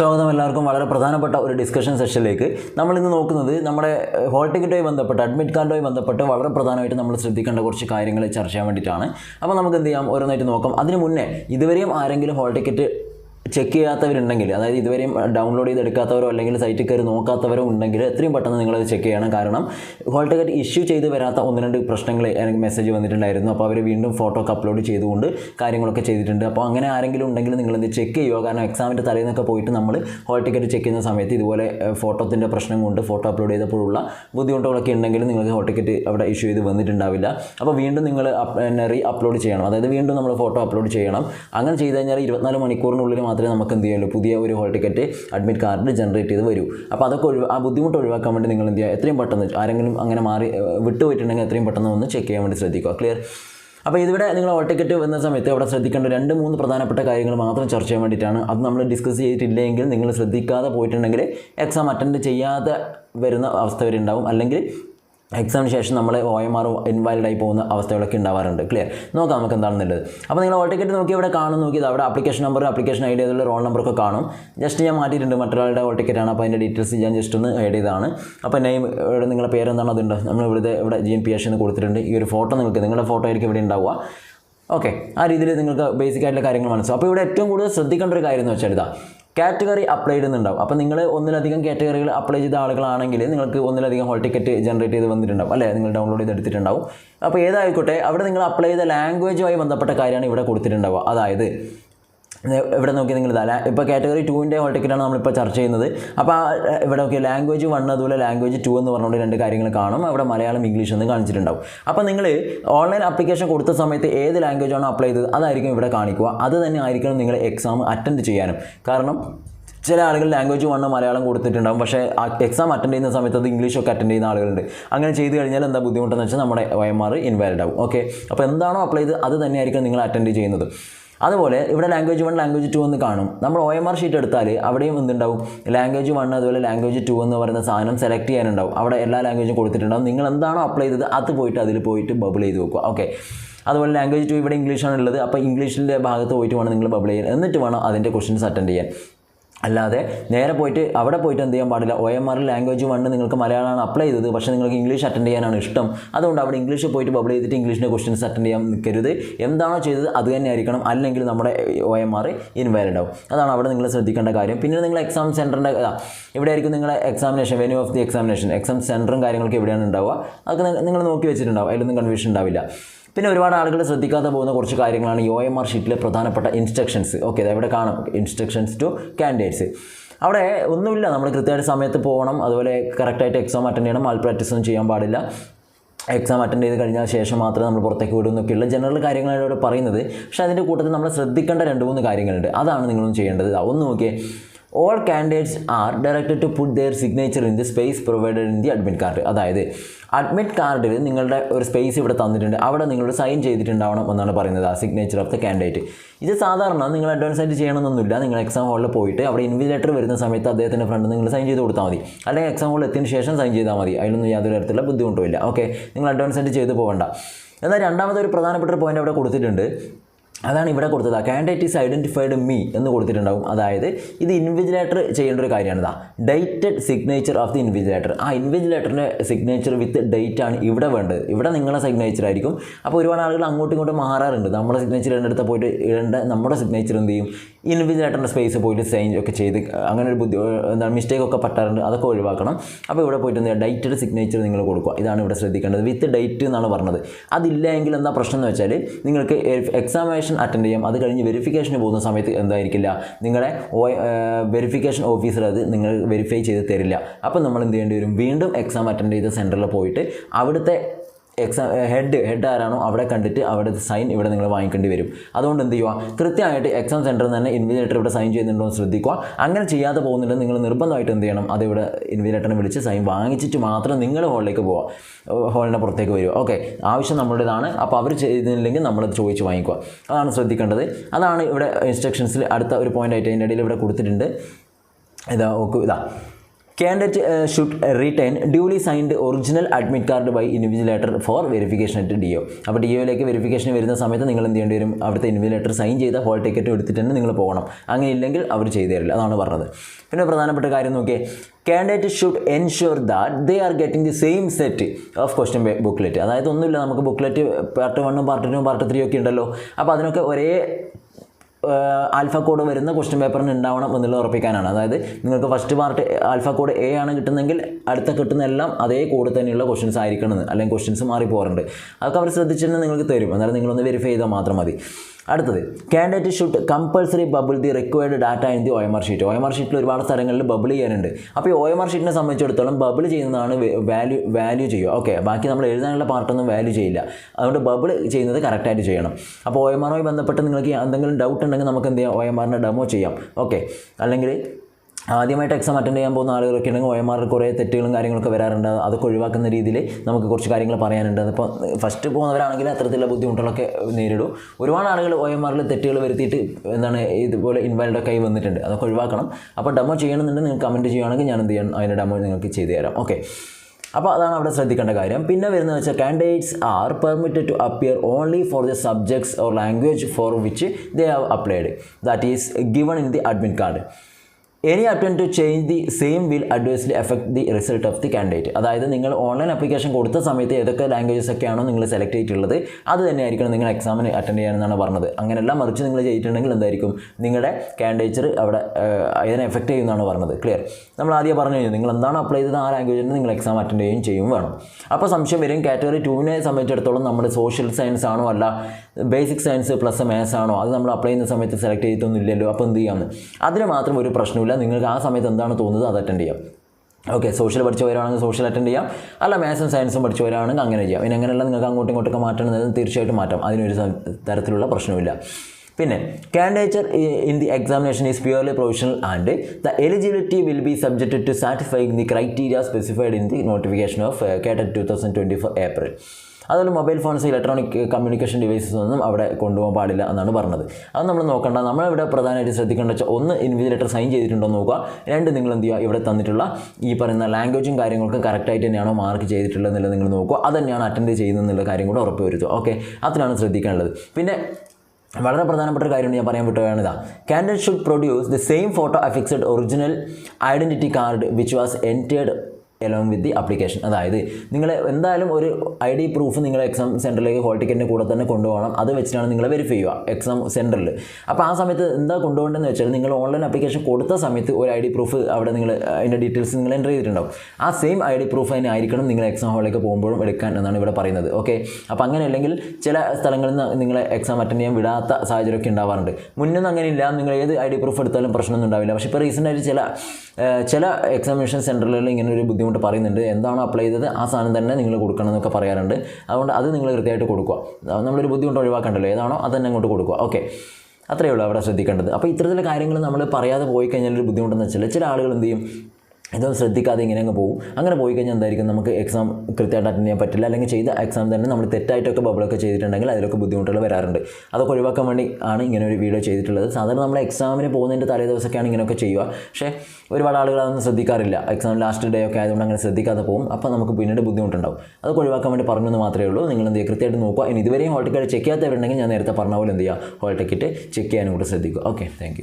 സ്വാഗതം എല്ലാവർക്കും. വളരെ പ്രധാനപ്പെട്ട ഒരു ഡിസ്കഷൻ സെഷനിലേക്ക് നമ്മൾ ഇന്ന് നോക്കുന്നത് നമ്മുടെ ഹോൾ ടിക്കറ്റുമായി ബന്ധപ്പെട്ട് അഡ്മിറ്റ് കാർഡുമായി ബന്ധപ്പെട്ട് വളരെ പ്രധാനമായിട്ട് നമ്മൾ ശ്രദ്ധിക്കേണ്ട കുറച്ച് കാര്യങ്ങൾ ചർച്ച ചെയ്യാൻ വേണ്ടിയിട്ടാണ്. അപ്പോൾ നമുക്ക് എന്ത് ചെയ്യാം? ഓരോന്നായിട്ട് നോക്കാം. അതിന് മുന്നേ ഇതുവരെയും ആരെങ്കിലും ഹോൾ ടിക്കറ്റ് ചെക്ക് ചെയ്യാത്തവരുണ്ടെങ്കിൽ അതായത് ഇതുവരെയും ഡൗൺലോഡ് ചെയ്തെടുക്കാത്തവരോ അല്ലെങ്കിൽ സൈറ്റിൽ കയറി നോക്കാത്തവരോ ഉണ്ടെങ്കിൽ എത്രയും പെട്ടെന്ന് നിങ്ങളത് ചെക്ക് ചെയ്യണം. കാരണം ഹോൾ ടിക്കറ്റ് ഇഷ്യൂ ചെയ്ത് വരാത്ത ഒന്ന് രണ്ട് പ്രശ്നങ്ങൾ എനിക്ക് മെസ്സേജ് വന്നിട്ടുണ്ടായിരുന്നു. അപ്പോൾ അവർ വീണ്ടും ഫോട്ടോ ഒക്കെ അപ്ലോഡ് ചെയ്തുകൊണ്ട് കാര്യങ്ങളൊക്കെ ചെയ്തിട്ടുണ്ട്. അപ്പോൾ അങ്ങനെ ആരെങ്കിലും ഉണ്ടെങ്കിൽ നിങ്ങൾ ഇത് ചെക്ക് ചെയ്യുക? കാരണം എക്സാമിന്റെ തലേന്നൊക്കെ പോയിട്ട് നമ്മൾ ഹോൾ ടിക്കറ്റ് ചെക്ക് ചെയ്യുന്ന സമയത്ത് ഇതുപോലെ ഫോട്ടോത്തിന്റെ പ്രശ്നം കൊണ്ട് ഫോട്ടോ അപ്ലോഡ് ചെയ്തപ്പോഴുള്ള ബുദ്ധിമുട്ടുകളൊക്കെ ഉണ്ടെങ്കിൽ നിങ്ങൾക്ക് ഹോൾ ടിക്കറ്റ് അവിടെ ഇഷ്യൂ ചെയ്ത് വന്നിട്ടുണ്ടാവില്ല. അപ്പോൾ വീണ്ടും നിങ്ങൾ റീ അപ്ലോഡ് ചെയ്യണം. അതായത് വീണ്ടും നമ്മൾ ഫോട്ടോ അപ്ലോഡ് ചെയ്യണം. അങ്ങനെ ചെയ്ത് കഴിഞ്ഞാൽ ഇരുപത്തിനാല് മണിക്കൂറിനുള്ളിൽ മാത്രമേ നമുക്ക് എന്ത് ചെയ്യുള്ളൂ പുതിയ ഒരു hall ticket admit card generate ചെയ്ത് വരൂ. അപ്പോൾ അതൊക്കെ ഒഴിവ് ആ ബുദ്ധിമുട്ട് ഒഴിവാക്കാൻ വേണ്ടി നിങ്ങൾ എന്ത് ചെയ്യുക? എത്രയും പെട്ടെന്ന് ആരെങ്കിലും അങ്ങനെ മാറി വിട്ടുപോയിട്ടുണ്ടെങ്കിൽ എത്രയും പെട്ടെന്ന് ഒന്ന് ചെക്ക് ചെയ്യാൻ വേണ്ടി ശ്രദ്ധിക്കുക. ക്ലിയർ അപ്പോൾ ഇതിവിടെ നിങ്ങൾ ഹോൾ ടിക്കറ്റ് വന്ന സമയത്ത് അവിടെ ശ്രദ്ധിക്കേണ്ട രണ്ട് മൂന്ന് പ്രധാനപ്പെട്ട കാര്യങ്ങൾ മാത്രം ചർച്ച ചെയ്യാൻ വേണ്ടിയിട്ടാണ്. അത് നമ്മൾ ഡിസ്കസ് ചെയ്തിട്ടില്ലെങ്കിൽ നിങ്ങൾ ശ്രദ്ധിക്കാതെ പോയിട്ടുണ്ടെങ്കിൽ എക്സാം അറ്റൻഡ് ചെയ്യാതെ വരുന്ന അവസ്ഥ വരെ ഉണ്ടാവും. അല്ലെങ്കിൽ എക്സാമിന് ശേഷം നമ്മൾ ഒ എം ആർ ഇൻവാലിഡ് ആയി പോകുന്ന അവസ്ഥകളൊക്കെ ഉണ്ടാവാറുണ്ട്. ക്ലിയർ നോക്കാം നമുക്ക് എന്താണെന്നുള്ളത് അപ്പോൾ നിങ്ങൾ ഓൾ ടിക്കറ്റ് നോക്കി ഇവിടെ കാണും നോക്കിയത് അവിടെ application number application I D അതിലുള്ള റോൾ നമ്പറൊക്കെ കാണും. ജസ്റ്റ് ഞാൻ മാറ്റിയിട്ടുണ്ട് മറ്റൊരാളുടെ ഓൾ ടിക്കറ്റാണ് അപ്പോൾ അതിന്റെ ഡീറ്റെയിൽസ് ഞാൻ ജസ്റ്റ് ഒന്ന് ആഡ് ചെയ്താണ് അപ്പോൾ നെയിം ഇവിടെ നിങ്ങളുടെ പേര് എന്താണ് അതുണ്ട്? നമ്മൾ ഇവിടെ ഇവിടെ ജി എൻ പി എസ് എന്ന് കൊടുത്തിട്ടുണ്ട്. ഈ ഒരു ഫോട്ടോ നിങ്ങൾക്ക് നിങ്ങളുടെ ഫോട്ടോ ആയിരിക്കും ഇവിടെ ഉണ്ടാവുക. ഓക്കെ ആ രീതിയിൽ നിങ്ങൾക്ക് ബേസിക് ആയിട്ടുള്ള കാര്യങ്ങൾ മനസ്സിലാവും. അപ്പോൾ ഇവിടെ ഏറ്റവും കൂടുതൽ ശ്രദ്ധിക്കേണ്ട ഒരു കാര്യം എന്ന് വെച്ചാൽ ഇതാ കാറ്റഗറി അപ്ലൈ ചെയ്യുന്നുണ്ടാവും. അപ്പോൾ നിങ്ങൾ ഒന്നിലധികം കാറ്റഗറികൾ അപ്ലൈ ചെയ്ത ആളുകളാണെങ്കിൽ നിങ്ങൾക്ക് ഒന്നിലധികം ഹോൾ ടിക്കറ്റ് ജനറേറ്റ് ചെയ്ത് വന്നിട്ടുണ്ടാവും. അല്ലേ? നിങ്ങൾ ഡൗൺലോഡ് ചെയ്ത് എടുത്തിട്ടുണ്ടാവും. അപ്പോൾ ഏതായിക്കോട്ടെ അവിടെ നിങ്ങൾ അപ്ലൈ ചെയ്ത ലാംഗ്വേജുമായി ബന്ധപ്പെട്ട കാര്യമാണ് ഇവിടെ കൊടുത്തിട്ടുണ്ടാവുക. അതായത് ഇവിടെ നോക്കി നിങ്ങൾ ഇതാ. ഇപ്പോൾ കാറ്റഗറി ടുവിന്റെ ഹോൾ ടിക്കറ്റാണ് നമ്മളിപ്പോൾ ചർച്ച ചെയ്യുന്നത്. അപ്പോൾ ഇവിടെ നോക്കി ലാംഗ്വേജ് വൺ അതുപോലെ ലാംഗ്വേജ് ടു എന്ന് പറഞ്ഞുകൊണ്ട് രണ്ട് കാര്യങ്ങൾ കാണും. അവിടെ മലയാളം ഇംഗ്ലീഷ് എന്ന് കാണിച്ചിട്ടുണ്ടാവും. അപ്പോൾ നിങ്ങൾ ഓൺലൈൻ അപ്ലിക്കേഷൻ കൊടുത്ത സമയത്ത് ഏത് ലാംഗ്വേജ് ആണോ അപ്ലൈ ചെയ്തത് അതായിരിക്കും ഇവിടെ കാണിക്കുക. അത് തന്നെ ആയിരിക്കണം നിങ്ങൾ എക്സാം അറ്റൻഡ് ചെയ്യാനും. കാരണം ചില ആളുകൾ ലാംഗ്വേജ് വണ്ണ് മലയാളം കൊടുത്തിട്ടുണ്ടാകും പക്ഷേ എക്സാം അറ്റൻഡ് ചെയ്യുന്ന സമയത്ത് അത് ഇംഗ്ലീഷൊക്കെ അറ്റൻഡ് ചെയ്യുന്ന ആളുകളുണ്ട്. അങ്ങനെ ചെയ്ത് കഴിഞ്ഞാൽ എന്താ ബുദ്ധിമുട്ടെന്ന് വെച്ചാൽ നമ്മുടെ വയമാർ ഇൻവാലിഡ് ആവും. ഓക്കെ അപ്പോൾ എന്താണോ അപ്ലൈ ചെയ്ത് അത് തന്നെയായിരിക്കും നിങ്ങൾ അറ്റൻഡ് ചെയ്യുന്നത്. അതുപോലെ ഇവിടെ ലാംഗ്വേജ് വൺ ലാംഗ്വേജ് ടു എന്ന് കാണും. നമ്മൾ ഒ എം ആർ ഷീറ്റ് എടുത്താൽ അവിടെയും എന്തുണ്ടാവും? ലാംഗ്വേജ് വൺ അതുപോലെ ലാംഗ്വേജ് ടു എന്ന് പറയുന്ന സാധനം സെലക്ട് ചെയ്യാനുണ്ടാവും. അവിടെ എല്ലാ ലാംഗ്വേജും കൊടുത്തിട്ടുണ്ടാവും. നിങ്ങൾ എന്താണോ അപ്ലൈ ചെയ്തത് അത് പോയിട്ട് അതിൽ പോയിട്ട് ബബിൾ ചെയ്ത് വെക്കുക. ഓക്കെ അതുപോലെ ലാംഗ്വേജ് ടു ഇവിടെ ഇംഗ്ലീഷാണ് ഉള്ളത് അപ്പോൾ ഇംഗ്ലീഷിന്റെ ഭാഗത്ത് പോയിട്ട് വേണം നിങ്ങൾ ബബിൾ ചെയ്യാൻ. എന്നിട്ട് വേണം അതിന്റെ ക്വസ്റ്റ്യൻസ് അറ്റൻഡ് ചെയ്യാൻ. അല്ലാതെ നേരെ പോയിട്ട് അവിടെ പോയിട്ട് എന്ത് ചെയ്യാൻ പാടില്ല. O M R language one നിങ്ങൾക്ക് മലയാളമാണ് അപ്ലൈ ചെയ്തത്. പക്ഷേ നിങ്ങൾക്ക് ഇംഗ്ലീഷ് അറ്റൻഡ് ചെയ്യാനാണ് ഇഷ്ടം. അതുകൊണ്ട് അവിടെ ഇംഗ്ലീഷ് പോയിട്ട് ബബിൾ ചെയ്തിട്ട് ഇംഗ്ലീഷിന്റെ ക്വസ്റ്റ്യൻസ് അറ്റൻഡ് ചെയ്യാൻ നിൽക്കരുത്. എന്താണോ ചെയ്തത് അത് തന്നെ ആയിരിക്കണം അല്ലെങ്കിൽ നമ്മുടെ ഒ എം ആർ ഇൻവാലിഡ് ആവും. അതാണ് അവിടെ നിങ്ങൾ ശ്രദ്ധിക്കേണ്ട കാര്യം. പിന്നെ നിങ്ങൾ എക്സാം സെന്ററിന്റെ ഇവിടെ ആയിരിക്കും നിങ്ങളുടെ examination venue of the examination exam സെന്ററും കാര്യങ്ങളൊക്കെ എവിടെയാണ് ഉണ്ടാവുക. അതൊക്കെ നിങ്ങൾ നോക്കി വെച്ചിട്ടുണ്ടാവും. അതിലൊന്നും കൺഫ്യൂഷൻ ഉണ്ടാവില്ല. പിന്നെ ഒരുപാട് ആളുകൾ ശ്രദ്ധിക്കാതെ പോകുന്ന കുറച്ച് കാര്യങ്ങളാണ് യു എം ആർ ഷീറ്റിലെ പ്രധാനപ്പെട്ട ഇൻസ്ട്രക്ഷൻസ് ഓക്കെ ഇവിടെ കാണാം. ഇൻസ്ട്രക്ഷൻസ് ടു കാൻഡിഡേറ്റ്സ് അവിടെ ഒന്നുമില്ല. നമ്മൾ കൃത്യമായിട്ട് സമയത്ത് പോകണം. അതുപോലെ കറക്റ്റായിട്ട് എക്സാം അറ്റൻഡ് ചെയ്യണം. മാൽ പ്രാക്ടീസ് ഒന്നും ചെയ്യാൻ പാടില്ല. എക്സാം അറ്റൻഡ് ചെയ്ത് കഴിഞ്ഞാൽ ശേഷം മാത്രമേ നമ്മൾ പുറത്തേക്ക് വിടൂ എന്നൊക്കെയുള്ള ജനറൽ കാര്യങ്ങളാണ് ഇവിടെ പറയുന്നത്. പക്ഷേ അതിന്റെ കൂട്ടത്തിൽ നമ്മൾ ശ്രദ്ധിക്കേണ്ട രണ്ട് മൂന്ന് കാര്യങ്ങളുണ്ട്. അതാണ് നിങ്ങളൊന്നും ചെയ്യേണ്ടത്. ഒന്ന് നോക്കിയേ. All candidates are directed to put their signature in the space provided in the admit card അതായത് അഡ്മിറ്റ് കാർഡിൽ നിങ്ങളുടെ ഒരു സ്പേസ് ഇവിടെ തന്നിട്ടുണ്ട്. അവിടെ നിങ്ങൾ സൈൻ ചെയ്തിട്ടുണ്ടാവണം എന്നാണ് പറയുന്നത് ആ സിഗ്നേച്ചർ ഓഫ് ദ കാൻഡിഡേറ്റ് ഇത് സാധാരണ നിങ്ങൾ അഡ്വാൻസ് ആയിട്ട് ചെയ്യണമെന്നൊന്നുമില്ല. നിങ്ങൾ എക്സാം ഹാളിൽ പോയിട്ട് അവിടെ ഇൻവിജിലേറ്റർ വരുന്ന സമയത്ത് അദ്ദേഹത്തിന്റെ ഫ്രണ്ട് നിങ്ങൾ സൈൻ ചെയ്ത് കൊടുത്താൽ മതി. അല്ലെങ്കിൽ എക്സാം ഹാളിൽ എത്തിയതിന് ശേഷം സൈൻ ചെയ്താൽ മതി. അതിലൊന്നും യാതൊരു തരത്തിലുള്ള ബുദ്ധിമുട്ടുമില്ല. ഓക്കെ നിങ്ങൾ അഡ്വാൻസ് ആയിട്ട് ചെയ്ത് പോകണ്ട. എന്നാൽ രണ്ടാമത്തെ ഒരു പ്രധാനപ്പെട്ട ഒരു പോയിന്റ് അവിടെ കൊടുത്തിട്ടുണ്ട്. അതാണ് ഇവിടെ കൊടുത്തത്. കാൻഡിഡേറ്റ് ഈസ് ഐഡന്റിഫൈഡ് മീ എന്ന് കൊടുത്തിട്ടുണ്ടാകും അതായത് ഇത് ഇൻവിജിലേറ്റർ ചെയ്യേണ്ട ഒരു കാര്യമാണ് ഇതാ dated signature of the invigilator ആ ഇൻവിജിലേറ്ററിന്റെ സിഗ്നേച്ചർ വിത്ത് ഡേറ്റ് ആണ് ഇവിടെ വേണ്ടത്. ഇവിടെ നിങ്ങളുടെ സിഗ്നേച്ചർ ആയിരിക്കും. അപ്പോൾ ഒരുപാട് ആളുകൾ അങ്ങോട്ടും ഇങ്ങോട്ടും മാറാറുണ്ട്. നമ്മുടെ സിഗ്നേച്ചർ ഇടേണ്ടടുത്ത് പോയിട്ട് ഇടേണ്ട നമ്മുടെ സിഗ്നേച്ചർ എന്ത് ചെയ്യും? ഇൻവിജിലേറ്ററിന്റെ സ്പേസ് പോയിട്ട് സൈൻ ഒക്കെ ചെയ്ത് അങ്ങനെ ഒരു ബുദ്ധി എന്താണ് മിസ്റ്റേക്ക് ഒക്കെ പറ്റാറുണ്ട്. അതൊക്കെ ഒഴിവാക്കണം. അപ്പോൾ ഇവിടെ പോയിട്ട് എന്താ ഡേറ്റഡ് സിഗ്നേച്ചർ നിങ്ങൾ കൊടുക്കുക. ഇതാണ് ഇവിടെ ശ്രദ്ധിക്കേണ്ടത്. വിത്ത് ഡേറ്റ് എന്നാണ് പറഞ്ഞത്. അതില്ല എങ്കിൽ എന്താ പ്രശ്നം എന്ന് വെച്ചാൽ നിങ്ങൾക്ക് എക്സാമിനേഷൻ അറ്റൻഡ് ചെയ്യാം. അത് കഴിഞ്ഞ് വെരിഫിക്കേഷന് പോകുന്ന സമയത്ത് എന്തായിരിക്കില്ല? നിങ്ങളുടെ വെരിഫിക്കേഷൻ ഓഫീസർ അത് നിങ്ങൾ വെരിഫൈ ചെയ്ത് തരില്ല. അപ്പോൾ നമ്മൾ എന്ത് ചെയ്യേണ്ടി വരും? വീണ്ടും എക്സാം അറ്റൻഡ് ചെയ്ത സെന്ററിൽ പോയിട്ട് അവിടുത്തെ എക്സാം ഹെഡ് ഹെഡ് ആരാണോ അവിടെ കണ്ടിട്ട് അവിടെ സൈൻ ഇവിടെ നിങ്ങൾ വാങ്ങിക്കേണ്ടി വരും. അതുകൊണ്ട് എന്ത് ചെയ്യുക കൃത്യമായിട്ട് എക്സാം സെന്ററിൽ തന്നെ ഇൻവിജിലേറ്റർ ഇവിടെ സൈൻ ചെയ്യുന്നുണ്ടോ എന്ന് ശ്രദ്ധിക്കുക. അങ്ങനെ ചെയ്യാതെ പോകുന്നുണ്ടെങ്കിൽ നിങ്ങൾ നിർബന്ധമായിട്ട് എന്ത് ചെയ്യണം? അത് ഇവിടെ ഇൻവിജിലേറ്ററിനെ വിളിച്ച് സൈൻ വാങ്ങിച്ചിട്ട് മാത്രം നിങ്ങൾ ഹോളിലേക്ക് പോവുക. ഹോളിന്റെ പുറത്തേക്ക് വരിക. ഓക്കെ ആവശ്യം നമ്മുടേതാണ് അപ്പോൾ അവർ ചെയ്തില്ലെങ്കിൽ നമ്മൾ ചോദിച്ച് വാങ്ങിക്കുക. അതാണ് ശ്രദ്ധിക്കേണ്ടത്. അതാണ് ഇവിടെ ഇൻസ്ട്രക്ഷൻസിൽ അടുത്ത ഒരു പോയിന്റ് ആയിട്ട് അതിന്റെ ഇടയിൽ ഇവിടെ കൊടുത്തിട്ടുണ്ട്. ഇതാ ഓക്കെ ഇതാ. Candidate should return duly signed original admit card by invigilator for verification at D O അപ്പോൾ ഡി ഒയിലേക്ക് വെരിഫിക്കേഷൻ വരുന്ന സമയത്ത് നിങ്ങൾ എന്ത് ചെയ്യേണ്ടി വരും? അവിടുത്തെ ഇൻവിജിലേറ്റർ സൈൻ ചെയ്ത ഹോൾ ടിക്കറ്റ് എടുത്തിട്ട് തന്നെ നിങ്ങൾ പോകണം. അങ്ങനെ ഇല്ലെങ്കിൽ അവർ ചെയ്തു തരില്ല. അതാണ് പറഞ്ഞത്. പിന്നെ പ്രധാനപ്പെട്ട കാര്യം നോക്കിയേ. Candidate should ensure that they are getting the same set of question booklet അതായത് ഒന്നുമില്ല നമുക്ക് ബുക്ക്ലെറ്റ് പാർട്ട് വണ്ണും പാർട്ട് ടൂവും പാർട്ട് ത്രീ ഒക്കെ ഉണ്ടല്ലോ. അപ്പോൾ അതിനൊക്കെ ഒരേ ആൽഫ കോഡ് വരുന്ന ക്വസ്റ്റ്യൻ പേപ്പറിന് ഉണ്ടാവണം എന്നുള്ളത് ഉറപ്പിക്കാനാണ്. അതായത് നിങ്ങൾക്ക് first part alpha code A ആണ് കിട്ടുന്നതെങ്കിൽ അടുത്ത കിട്ടുന്ന എല്ലാം അതേ കോഡ് തന്നെയുള്ള ക്വസ്റ്റ്യൻസ് ആയിരിക്കണമെന്ന് അല്ലെങ്കിൽ ക്വസ്റ്റ്യൻസ് മാറി പോകാറുണ്ട് അതൊക്കെ അവർ ശ്രദ്ധിച്ചിട്ടുണ്ടെങ്കിൽ നിങ്ങൾക്ക് തരും. എന്നാലും നിങ്ങളൊന്ന് വെരിഫൈ ചെയ്താൽ മാത്രം മതി. അടുത്തത്. Candidate should compulsory bubble the required data in the O M R sheet O M R ഷീറ്റിൽ ഒരുപാട് സ്ഥലങ്ങളിൽ ബബിൾ ചെയ്യാനുണ്ട്. അപ്പോൾ ഈ ഒ എം ആർ ഷീറ്റിനെ സംബന്ധിച്ചിടത്തോളം ബബിൾ ചെയ്യുന്നതാണ് വാല്യൂ വാല്യൂ ചെയ്യുക. ഓക്കെ ബാക്കി നമ്മൾ എഴുതാനുള്ള പാർട്ടൊന്നും വാല്യൂ ചെയ്യില്ല. അതുകൊണ്ട് ബബിൾ ചെയ്യുന്നത് കറക്റ്റായിട്ട് ചെയ്യണം. അപ്പോൾ ഒ എം ആറുമായി ബന്ധപ്പെട്ട് നിങ്ങൾക്ക് എന്തെങ്കിലും ഡൗട്ട് ഉണ്ടെങ്കിൽ നമുക്ക് എന്ത് ചെയ്യാം? ഒ എം ആറിന്റെ ഡെമോ ചെയ്യാം. ഓക്കെ അല്ലെങ്കിൽ ആദ്യമായിട്ട് എക്സാം അറ്റൻഡ് ചെയ്യാൻ പോകുന്ന ആളുകളൊക്കെ ഉണ്ടെങ്കിൽ ഒ എം ആറിൽ കുറേ തെറ്റുകളും കാര്യങ്ങളൊക്കെ വരാറുണ്ട്. അതൊക്കെ ഒഴിവാക്കുന്ന രീതിയിൽ നമുക്ക് കുറച്ച് കാര്യങ്ങൾ പറയാനുണ്ട്. അതിപ്പോൾ ഫസ്റ്റ് പോകുന്നവരാണെങ്കിൽ അത്തരത്തിലുള്ള ബുദ്ധിമുട്ടുകളൊക്കെ നേരിടും. ഒരുപാട് ആളുകൾ ഒ എം ആറിൽ തെറ്റുകൾ വരുത്തിയിട്ട് എന്താണ് ഇതുപോലെ ഇൻവാലിഡ് ഒക്കെ ആയി വന്നിട്ടുണ്ട്. അതൊക്കെ ഒഴിവാക്കണം. അപ്പോൾ ഡെമോ ചെയ്യണമെന്നുണ്ടെങ്കിൽ നിങ്ങൾ കമന്റ് ചെയ്യുകയാണെങ്കിൽ ഞാൻ എന്ത് ചെയ്യണം അതിന്റെ ഡെമോ നിങ്ങൾക്ക് ചെയ്തു തരാം. ഓക്കെ അപ്പോൾ അതാണ് അവിടെ ശ്രദ്ധിക്കേണ്ട കാര്യം. പിന്നെ വരുന്നത് വെച്ചാൽ candidates are permitted to appear only for the subjects or language for which they have applied that is given in the admit card any attempt to change the same will adversely affect the result of the candidate അതായത് നിങ്ങൾ online application കൊടുത്ത സമയത്ത് ഏതൊക്കെ languages ഒക്കെയാണോ നിങ്ങൾ select ചെയ്തിട്ടുള്ളത് അത് തന്നെയായിരിക്കണം നിങ്ങൾ എക്സാമിന് അറ്റൻഡ് ചെയ്യാനെന്നാണ് പറഞ്ഞത്. അങ്ങനെയല്ല മറിച്ച് നിങ്ങൾ ചെയ്തിട്ടുണ്ടെങ്കിൽ എന്തായിരിക്കും? നിങ്ങളുടെ കാൻഡിഡേച്ചർ അവിടെ അതിനെ എഫക്റ്റ് ചെയ്യുമെന്നാണ് പറഞ്ഞത്. ക്ലിയർ നമ്മൾ ആദ്യം പറഞ്ഞു കഴിഞ്ഞു നിങ്ങൾ എന്താണ് അപ്ലൈ ചെയ്തത് ആ ലാംഗ്വേജിന് നിങ്ങൾ എക്സാം അറ്റൻഡ് ചെയ്യുകയും ചെയ്യും വേണം. അപ്പോൾ സംശയം വരും കാറ്റഗറി ടൂവിനെ സംബന്ധിച്ചിടത്തോളം നമ്മൾ സോഷ്യൽ സയൻസ് ആണോ അല്ല ബേസിക് സയൻസ് പ്ലസ് മാത്സ് ആണോ അത് നമ്മൾ അപ്ലൈ ചെയ്യുന്ന സമയത്ത് സെലക്ട് ചെയ്തിട്ടൊന്നും ഇല്ലല്ലോ അപ്പോൾ എന്ത് ചെയ്യാമെന്ന്? അതിന് മാത്രം ഒരു പ്രശ്നമില്ല നിങ്ങൾക്ക് ആ സമയത്ത് എന്താണ് തോന്നുന്നത് അത് അറ്റൻഡ് ചെയ്യാം. ഓക്കെ സോഷ്യൽ പഠിച്ചവരാണെങ്കിൽ സോഷ്യൽ അറ്റൻഡ് ചെയ്യാം. അല്ല മാത്സും സയൻസും പഠിച്ചവരാണെങ്കിൽ അങ്ങനെ ചെയ്യാം. പിന്നെ അങ്ങനെയല്ല നിങ്ങൾക്ക് അങ്ങോട്ടും ഇങ്ങോട്ടൊക്കെ മാറ്റണമെന്നത് തീർച്ചയായിട്ടും മാറ്റാം. അതിനൊരു തരത്തിലുള്ള പ്രശ്നമില്ല. പിന്നെ candidature in the examination is purely professional and the eligibility will be subjected to satisfying the criteria specified in the notification of KTET two thousand twenty four April അതുപോലെ mobile phones electronic communication devices ഒന്നും അവിടെ കൊണ്ടുപോകാൻ പാടില്ല എന്നാണ് പറഞ്ഞത്. അത് നമ്മൾ നോക്കേണ്ട. നമ്മളിവിടെ പ്രധാനമായിട്ട് ശ്രദ്ധിക്കേണ്ട വെച്ചാൽ ഒന്ന് ഇൻവിജിലേറ്റർ സൈൻ ചെയ്തിട്ടുണ്ടോ നോക്കുക. രണ്ട് നിങ്ങൾ എന്ത് ചെയ്യുക? ഇവിടെ തന്നിട്ടുള്ള ഈ പറയുന്ന ലാംഗ്വേജും കാര്യങ്ങൾക്കും കറക്റ്റായിട്ട് തന്നെയാണോ മാർക്ക് ചെയ്തിട്ടുള്ളത് എന്നുള്ളത് നിങ്ങൾ നോക്കുക. അത് തന്നെയാണ് അറ്റൻഡ് ചെയ്യുന്നത് എന്നുള്ള കാര്യം കൂടെ ഉറപ്പ് വരുത്തുക. ഓക്കെ അതിനാണ് ശ്രദ്ധിക്കേണ്ടത്. പിന്നെ വളരെ പ്രധാനപ്പെട്ട ഒരു കാര്യമുണ്ട് ഞാൻ പറയാൻ വിട്ടുകയാണ് ഇതാ. Candidate should produce the same photo affixed original identity card which was entered along with the application അതായത് നിങ്ങൾ എന്തായാലും ഒരു ഐ ഡി പ്രൂഫ് നിങ്ങൾ എക്സാം സെന്ററിലേക്ക് ഹോൾ ടിക്കറ്റിന്റെ കൂടെ തന്നെ കൊണ്ടുപോകണം. അത് വെച്ചിട്ടാണ് നിങ്ങൾ വെരിഫൈ ചെയ്യുക എക്സാം സെന്ററിൽ അപ്പോൾ ആ സമയത്ത് എന്താ കൊണ്ടുപോകേണ്ടതെന്ന് വെച്ചാൽ നിങ്ങൾ ഓൺലൈൻ അപ്ലിക്കേഷൻ കൊടുത്ത സമയത്ത് ഒരു ഐ ഡി പ്രൂഫ് അവിടെ നിങ്ങൾ അതിന്റെ ഡീറ്റെയിൽസ് നിങ്ങൾ എന്റർ ചെയ്തിട്ടുണ്ടാവും. ആ സെയിം ഐ ഡി പ്രൂഫ് തന്നെ ആയിരിക്കണം നിങ്ങൾ എക്സാം ഹോളിലേക്ക് പോകുമ്പോഴും എടുക്കാൻ എന്നാണ് ഇവിടെ പറയുന്നത്. ഓക്കെ അപ്പോൾ അങ്ങനെ അല്ലെങ്കിൽ ചില സ്ഥലങ്ങളിൽ നിന്ന് നിങ്ങളെ എക്സാം അറ്റൻഡ് ചെയ്യാൻ വിടാത്ത സാഹചര്യമൊക്കെ ഉണ്ടാവാറുണ്ട്. മുന്നൊന്നും അങ്ങനെ ഇല്ല നിങ്ങൾ ഏത് ഐ ഡി പ്രൂഫ് എടുത്താലും പ്രശ്നമൊന്നും ഉണ്ടാവില്ല. പക്ഷേ ഇപ്പോൾ റീസെന്റ് ആയിട്ട് ചില ചില എക്സാമിനേഷൻ സെന്ററുകളിൽ ഇങ്ങനെ ഒരു ബുദ്ധിമുട്ട് പറയുന്നുണ്ട് എന്താണോ അപ്ലൈ ചെയ്തത്? ആ സാധനം തന്നെ നിങ്ങൾ കൊടുക്കണം എന്നൊക്കെ പറയാറുണ്ട്. അതുകൊണ്ട് അത് നിങ്ങൾ കൃത്യമായിട്ട് കൊടുക്കുക. നമ്മളൊരു ബുദ്ധിമുട്ട് ഒഴിവാക്കണ്ടല്ലോ. ഏതാണോ അത് തന്നെ അങ്ങോട്ട് കൊടുക്കുക. ഓക്കെ. അത്രയേ ഉള്ളൂ അവിടെ ശ്രദ്ധിക്കേണ്ടത്. അപ്പോൾ ഇത്തരത്തിലുള്ള കാര്യങ്ങൾ നമ്മൾ പറയാതെ പോയി കഴിഞ്ഞാൽ ഒരു ബുദ്ധിമുട്ടെന്ന് വെച്ചാൽ ചില ആളുകൾ എന്ത് ചെയ്യും? ഇതൊന്നും ശ്രദ്ധിക്കാതെ ഇങ്ങനെ അങ്ങ് പോകും അങ്ങനെ പോയി കഴിഞ്ഞാൽ എന്തായിരിക്കും? നമുക്ക് എക്സാം കൃത്യമായിട്ട് അറ്റൻഡ് ചെയ്യാൻ പറ്റില്ല. അല്ലെങ്കിൽ ചെയ്ത എക്സാം തന്നെ നമ്മൾ തെറ്റായിട്ടൊക്കെ ബബിളൊക്കെ ചെയ്തിട്ടുണ്ടെങ്കിൽ അതിലൊക്കെ ബുദ്ധിമുട്ടുകൾ വരാറുണ്ട്. അതൊക്കെ ഒഴിവാക്കാൻ വേണ്ടി ആണ് ഇങ്ങനെ ഒരു വീഡിയോ ചെയ്തിട്ടുള്ളത്. സാധാരണ നമ്മൾ എക്സാമിന് പോകുന്നതിന്റെ തലേ ദിവസമൊക്കെയാണ് ഇങ്ങനെയൊക്കെ ചെയ്യുക. പക്ഷേ ഒരുപാട് ആളുകൾ അതൊന്നും ശ്രദ്ധിക്കാറില്ല. എക്സാം ലാസ്റ്റ് ഡേ ഒക്കെ ആയതുകൊണ്ട് അങ്ങനെ ശ്രദ്ധിക്കാതെ പോകും. അപ്പോൾ നമുക്ക് പിന്നീട് ബുദ്ധിമുട്ടുണ്ടാവും. അതൊക്കെ ഒഴിവാക്കാൻ വേണ്ടി പറഞ്ഞെന്ന് മാത്രമേ ഉള്ളൂ. നിങ്ങൾ എന്ത് ചെയ്യുക? കൃത്യമായിട്ട് നോക്കുക. ഇനി ഇതുവരെയും ഹോൾ ടിക്കറ്റ് ചെക്ക് ചെയ്യാത്തവരുണ്ടെങ്കിൽ ഞാൻ നേരത്തെ പറഞ്ഞ പോലെ എന്ത് ചെയ്യുക? ഹോൾ ടിക്കറ്റ് ചെക്ക് ചെയ്യാനും കൂടെ ശ്രദ്ധിക്കുക. Okay thank